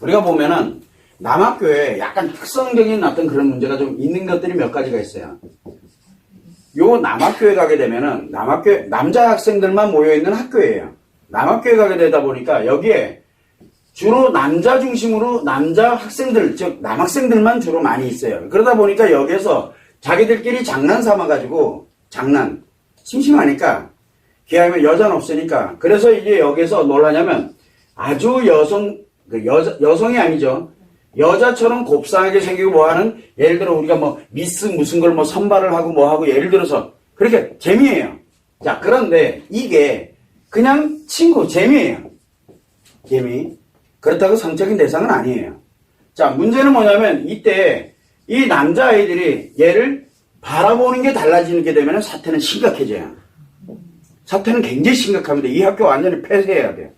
우리가 보면은 남학교에 약간 특성적인 어떤 그런 문제가 좀 있는 것들이 몇 가지가 있어요. 요 남학교에 가게 되면은 남학교 남자 학생들만 모여 있는 학교예요. 남학교에 가게 되다 보니까 여기에 주로 남자 중심으로 남자 학생들 즉 남학생들만 주로 많이 있어요. 그러다 보니까 여기에서 자기들끼리 장난 삼아 가지고 장난 심심하니까 기하면 여자는 없으니까 그래서 이제 여기서 뭘 하냐면 아주 여성 그 여자 여성이 아니죠. 여자처럼 곱상하게 생기고 뭐 하는 예를 들어 우리가 뭐 미스 무슨 걸 뭐 선발을 하고 뭐 하고 예를 들어서 그렇게 재미예요. 자 그런데 이게 그냥 친구 재미예요. 재미. 그렇다고 성적인 대상은 아니에요. 자 문제는 뭐냐면 이때 이 남자 아이들이 얘를 바라보는 게 달라지게 되면 사태는 심각해져요. 사태는 굉장히 심각합니다. 이 학교 완전히 폐쇄해야 돼요.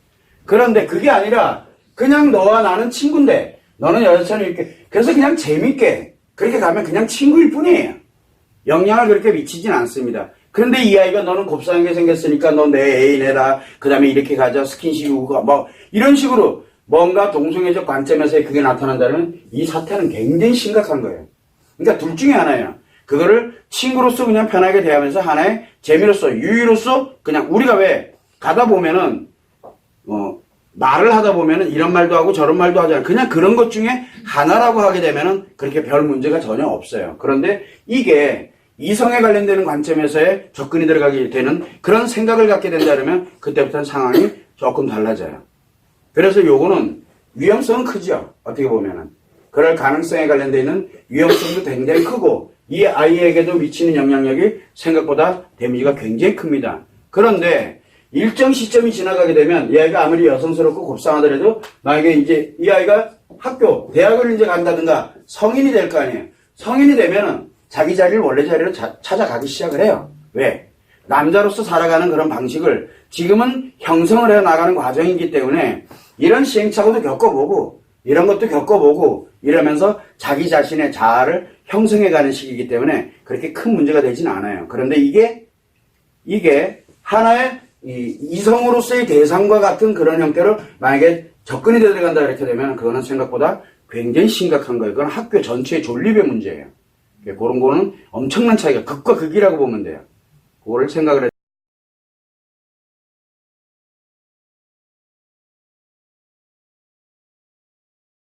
그런데 그게 아니라 그냥 너와 나는 친구인데 너는 여자처럼 이렇게 그래서 그냥 재밌게 그렇게 가면 그냥 친구일 뿐이에요. 영향을 그렇게 미치진 않습니다. 그런데 이 아이가 너는 곱상하게 생겼으니까 너 내 애인 해라. 그 다음에 이렇게 가자. 스킨십 우가 뭐 이런 식으로 뭔가 동성애적 관점에서 그게 나타난다면 이 사태는 굉장히 심각한 거예요. 그러니까 둘 중에 하나예요. 그거를 친구로서 그냥 편하게 대하면서 하나의 재미로서 유의로서 그냥 우리가 왜 가다 보면은 어 말을 하다 보면은 이런 말도 하고 저런 말도 하잖아요. 그냥 그런 것 중에 하나라고 하게 되면은 그렇게 별 문제가 전혀 없어요. 그런데 이게 이성에 관련되는 관점에서의 접근이 들어가게 되는 그런 생각을 갖게 된다 그러면 그때부터는 상황이 조금 달라져요. 그래서 요거는 위험성은 크죠. 어떻게 보면은. 그럴 가능성에 관련되어 있는 위험성도 굉장히 크고 이 아이에게도 미치는 영향력이 생각보다 데미지가 굉장히 큽니다. 그런데 일정 시점이 지나가게 되면 이 아이가 아무리 여성스럽고 곱상하더라도 만약에 이제 이 아이가 학교, 대학을 이제 간다든가 성인이 될 거 아니에요. 성인이 되면은 자기 자리를 원래 자리로 자- 찾아가기 시작을 해요. 왜? 남자로서 살아가는 그런 방식을 지금은 형성을 해 나가는 과정이기 때문에 이런 시행착오도 겪어보고 이런 것도 겪어보고 이러면서 자기 자신의 자아를 형성해가는 시기이기 때문에 그렇게 큰 문제가 되진 않아요. 그런데 이게 이게 하나의 이 이성으로서의 대상과 같은 그런 형태로 만약에 접근이 들어간다 이렇게 되면 그거는 생각보다 굉장히 심각한 거예요. 그건 학교 전체의 존립의 문제예요. 그런 거는 엄청난 차이가 극과 극이라고 보면 돼요. 그거를 생각을 해.